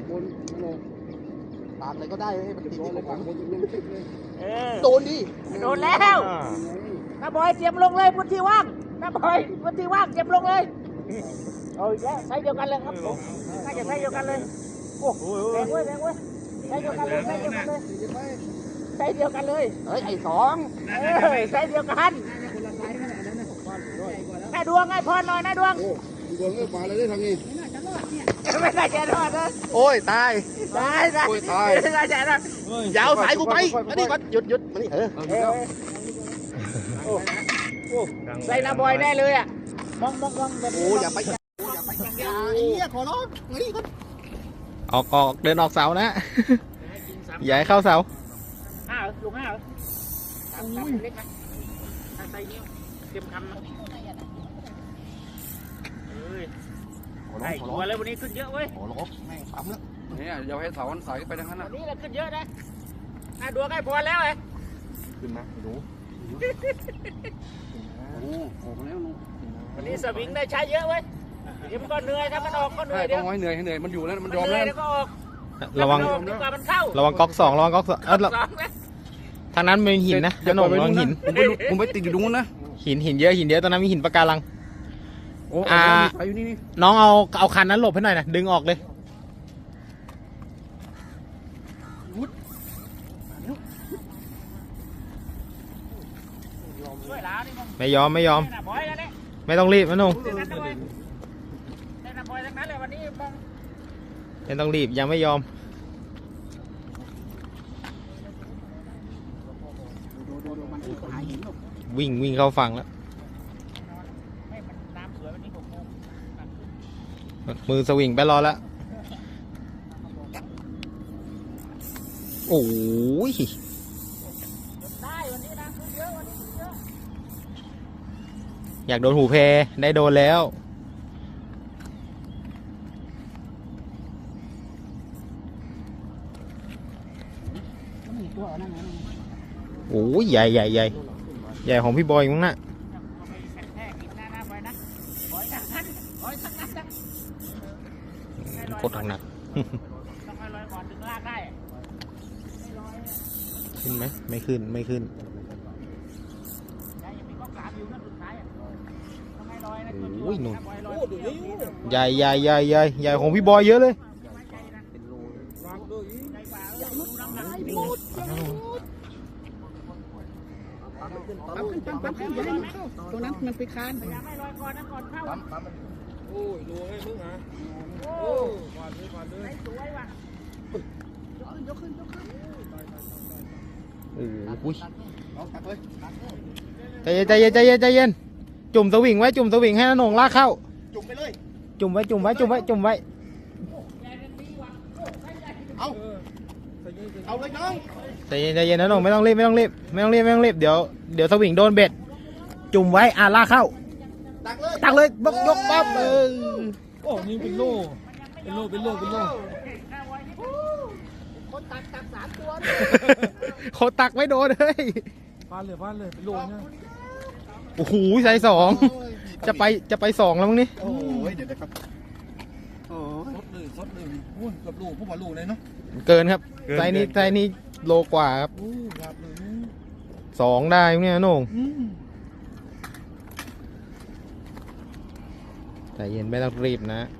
ากบนนั่นเลยปากอะไรก็ได้ให้มันติดที่ของผมเออโดนดิโดนแล้วน้าบอยเตรียมลงเลยพื้นที่ว่างน้าบอยพื้นที่ว่างเตรียมลงเลยเอาอีกแล้วไซส์เดียวกันเลยครับผมน่าจะไซส์เดียวกันเลยโอ้แรงเว้ยแรงเว้ยไซส์เดียวกันเลยไซส์เดียวกันเลยไซส์เดียวกันเลยเฮ้ยไอ้สองเออไซส์เดียวกันแม่ดวงไงพรหน่อยนะดวงโอ้ดวงเอ้ยมาเลยได้ทางนี้ ไม่น่าจะรอดนะโอ้ยตายได้ได้โอ้ยตาย ไม่น่าจะรอดอยาวสายกูไปมานี่ก่อนหยุดหยุดมานี่เออเออโอ้โอ้ใส่น้าบอยแน่เลยอะมองมองมองแบบโอ้อย่าไปอย่าไปอย่าไอ้เหี้ยขอร้องมานี่ก่อนออกออกเดินออกเสานะอย่าให้เข้าเสาห้าเหรอลุงห้าเหรอสามสามเล็กนะถ้าใส่นิ้วเตรียมคำนะเฮ้ยขอร้อ ไอ้งขอตัร้อวงเลยวันนี้ขึ้นเยอะเว้ยขอร้องแม่งปั๊มแล้วเนี่ยอย่าให้เสามันใสไปทางนั้นวันะนนี้เราขึ้นเยอะนะอะดวงใกล้พอแล้วไอ้ขึ้นมาไอ้หนูโอ้โหออกแล้วลูกวันนี้สวิงได้ใช้เยอะเว้ยเดี๋ยวมันก็เหนื่อยถ้ามันออกก็เหนื่ใช่อยต้เดี๋อยงวให้เหนื่อยให้เหนื่อยมันอยู่แล้วมันมันยอมเหนื่แล้อยวเดี๋ยวก็ออกระวัง ถ้ามันออกดีกว่ามันเข้าระวังก๊อกสองระวังก๊อกสองเออสองนะทางนั้นเป็นหินนะจะหนงระวังหินผมไปผมไปติดอยู่ตรงนู้นนะ หินหินเยอะหินเยอะตอนนั้นมีหินปะการัง โอ้อ่าใส่อยู่นี่นี่น้องเอาเอาคันนั้นหลบให้หน่อยนะดึงออกเลยช่วยแล้วนี่มึงไม่ยอมไม่ยอมเล่นน่ะบอยแล้วเนี่ยไม่ต้องรีบนะหนุ่งเล่นนั้นด้วยเล่นน่ะบอยทั้งนั้นเลยวันนี้มองไม่ต้องรีบยังไม่ยอมวิ่งวิ่งเข้าฝั่งแล้วให้มัน น้ววันนี้หกโมงมือสวิงไปรอล้วโอ้ยได้วันนี้นะขึ้นเยอะวันนี้ขึ้นเยอะอยากโดนหูเพได้โดนแล้วโอ้ยใหญ่ใหญ่ใหญ่ใหญ่ของพี่บอยมั้งน่ะ โคตรหนักต้องให้ลอยก่อนถึงลากได้อะไม่ลอยอะขึ้นไหมไม่ขึ้นไม่ขึ้นได้ยังมีข้อสามอยู่นั่นสุดท้ายอะต้องให้ลอยนะโอ้ยหนุ่มถ้าบอยลอยเดี๋ยวนี้ใหญ่ใหญ่ใหญ่ใหญ่ใหญ่ของพี่บอยเยอะเลย ใจกว่าเออดูน้ำหนักดี ปั๊มขึ้นปั๊มปั๊มขึ้นอย่าให้มันเข้าตัวนั้นมันไปคานพยายาให้ลอยก่อนนะก่อนเข้าปั๊มปั๊มโอ้ยดูให้มึงอะโอ้โอ้ผ่านเลยผ่านเลยสวยว่ะยกขึ้นยกขึ้นโอ้ยเอาตักเลยใจเย็นใจเย็นใจเย็นใจเย็นจุ่มสวิงไว้จุ่มสวิงให้หนงลากเข้า จุ่มไปเลยจุ่มไว้จุ่มไว้จุ่มไว้จุ่มไว้เอา เอาเลยน้องใจเย็นใจเย็นน้าหนงไม่ต้องรีบไม่ต้องรีบไม่ต้องรีบไม่ต้องรีบเดี๋ยวเดี๋ยวสวิงโดนเบ็ด จุ่มไว้อะลากเข้า ตักเลยตักเลยบกยกปั๊บเออโอ้นี่เป็นโล่เป็นโล่เป็นโล่เป็นโล่คนตักตักสามตัวเขาตักไม่โดนเลยผ่านเลยผ่านเลยเป็นโล่เนี่ยโอ้โหใส่สองจะไปจะไปสองแล้วมั้งนี่โอ้ยเดี๋ยวนะครับ โอ้ยสดเลยสดเลยอุ้ยกับลูกพวกมาลูกเลยเนาะเกินครับไซส์นี้ไซส์นี้โลกว่าครับโอ้ครับเลยสองได้มั้งเนี่ยน้าหนงอืมใจเย็นไม่ต้องรีบนะโ